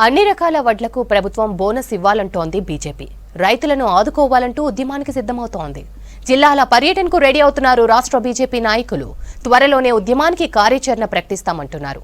అన్ని రకాల వడ్లకు ప్రభుత్వం బోనస్ ఇవ్వాలంటోంది బీజేపీ. రైతులను ఆదుకోవాలంటూ ఉద్యమానికి సిద్ధమవుతోంది. జిల్లాల పర్యటనకు రెడీ అవుతున్నారు రాష్ట్ర బీజేపీ నాయకులు. త్వరలోనే ఉద్యమానికి కార్యాచరణ ప్రకటిస్తామంటున్నారు.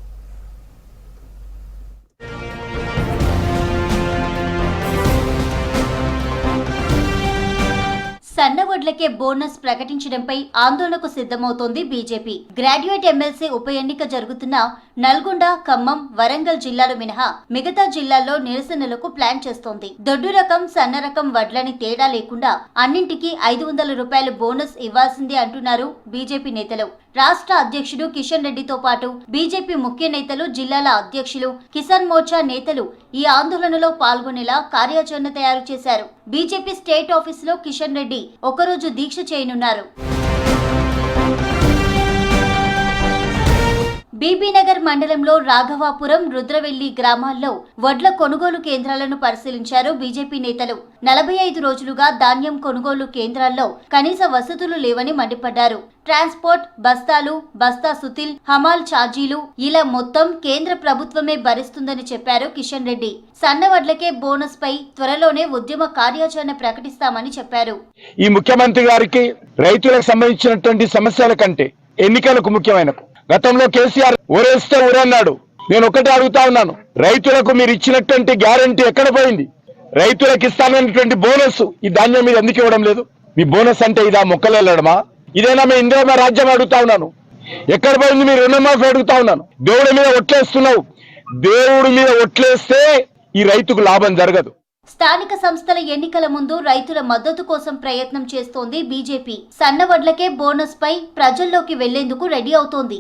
సన్నవడ్లకే బోనస్ ప్రకటించడంపై ఆందోళనకు సిద్ధమవుతోంది బీజేపీ. గ్రాడ్యుయేట్ ఎమ్మెల్సీ ఉప ఎన్నిక జరుగుతున్న నల్గొండ ఖమ్మం వరంగల్ జిల్లాలు మినహా మిగతా జిల్లాల్లో నిరసనలకు ప్లాన్ చేస్తోంది. దొడ్డు రకం సన్న రకం వడ్లని తేడా లేకుండా అన్నింటికీ ఐదు వందల రూపాయలు బోనస్ ఇవ్వాల్సిందే అంటున్నారు బీజేపీ నేతలు. రాష్ట్ర అధ్యక్షుడు కిషన్ రెడ్డితో పాటు బీజేపీ ముఖ్య నేతలు జిల్లాల అధ్యక్షులు కిసాన్ మోర్చా నేతలు ఈ ఆందోళనలో పాల్గొనేలా కార్యాచరణ తయారు చేశారు. బీజేపీ స్టేట్ ఆఫీసులో కిషన్ రెడ్డి ఒకరోజు దీక్ష చేయనున్నారు. బీబీనగర్ మండలంలో రాఘవాపురం రుద్రవెల్లి గ్రామాల్లో వడ్ల కొనుగోలు కేంద్రాలను పరిశీలించారు బీజేపీ నేతలు. నలభై ఐదు రోజులుగా ధాన్యం కొనుగోలు కేంద్రాల్లో కనీస వసతులు లేవని మండిపడ్డారు. ట్రాన్స్పోర్ట్ బస్తాలు బస్తా సుతిల్ హమాల్ ఛార్జీలు ఇలా మొత్తం కేంద్ర ప్రభుత్వమే భరిస్తుందని చెప్పారు కిషన్ రెడ్డి. సన్న వడ్లకే బోనస్ పై త్వరలోనే ఉద్యమ కార్యాచరణ ప్రకటిస్తామని చెప్పారు. ఈ ముఖ్యమంత్రి గారికి రైతులకు సంబంధించినటువంటి సమస్యల కంటే ఎన్నికలకు ముఖ్యమైన గతంలో కేసీఆర్ ఊరేస్తే ఊరన్నాడు. నేను ఒకటే అడుగుతా ఉన్నాను. రైతులకు మీరు ఇచ్చినటువంటి గ్యారంటీ ఎక్కడ పోయింది? రైతులకు ఇస్తానన్నటువంటి బోనస్ ఈ ధాన్యం మీద ఎందుకు ఇవ్వడం లేదు? మీ బోనస్ అంటే ఇదా మొక్కలు వెళ్ళడమా? ఇదేనా మీ ఇందిరామ రాజ్యం అడుగుతా ఉన్నాను. ఎక్కడ పోయింది మీరు రుణమాఫీ అడుగుతా ఉన్నాను. దేవుడి మీద ఒట్లేస్తున్నావు. దేవుడి మీద ఒట్లేస్తే ఈ రైతుకు లాభం జరగదు. స్థానిక సంస్థల ఎన్నికల ముందు రైతుల మద్దతు కోసం ప్రయత్నం చేస్తోంది బీజేపీ. సన్నవడ్లకే బోనస్ పై ప్రజల్లోకి వెళ్ళేందుకు రెడీ అవుతోంది.